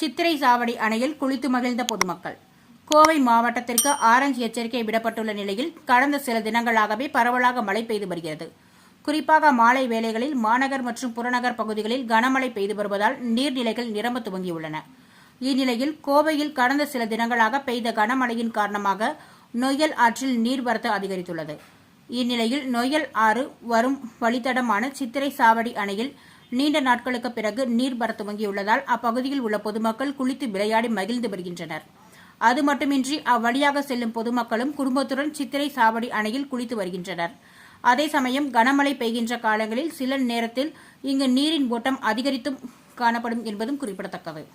சித்திரை சாவடி அணையில் குளித்து மகிழ்ந்த பொதுமக்கள். கோவை மாவட்டத்திற்கு ஆரஞ்சு எச்சரிக்கை விடப்பட்டுள்ள நிலையில் கடந்த சில தினங்களாகவே பரவலாக மழை பெய்து வருகிறது. குறிப்பாக மாலை வேளைகளில் மாநகர் மற்றும் புறநகர் பகுதிகளில் கனமழை பெய்து வருவதால் நீர்நிலைகள் நிரம்ப துவங்கியுள்ளன. இந்நிலையில் கோவையில் கடந்த சில தினங்களாக பெய்த கனமழையின் காரணமாக நொய்யல் ஆற்றில் நீர்வரத்து அதிகரித்துள்ளது. இந்நிலையில் நொய்யல் ஆறு வரும் வழித்தடமான சித்திரை சாவடி அணையில் நீண்ட நாட்களுக்கு பிறகு நீர் வர துவங்கியுள்ளதால் அப்பகுதியில் உள்ள பொதுமக்கள் குளித்து விளையாடி மகிழ்ந்து வருகின்றனர். அது மட்டுமின்றி அவ்வழியாக செல்லும் பொதுமக்களும் குடும்பத்துடன் சித்திரை சாவடி அணையில் குளித்து வருகின்றனர். அதே சமயம் கனமழை பெய்கின்ற காலங்களில் சில நேரத்தில் இங்கு நீரின் ஓட்டம் அதிகரித்தும் காணப்படும் என்பதும் குறிப்பிடத்தக்கது.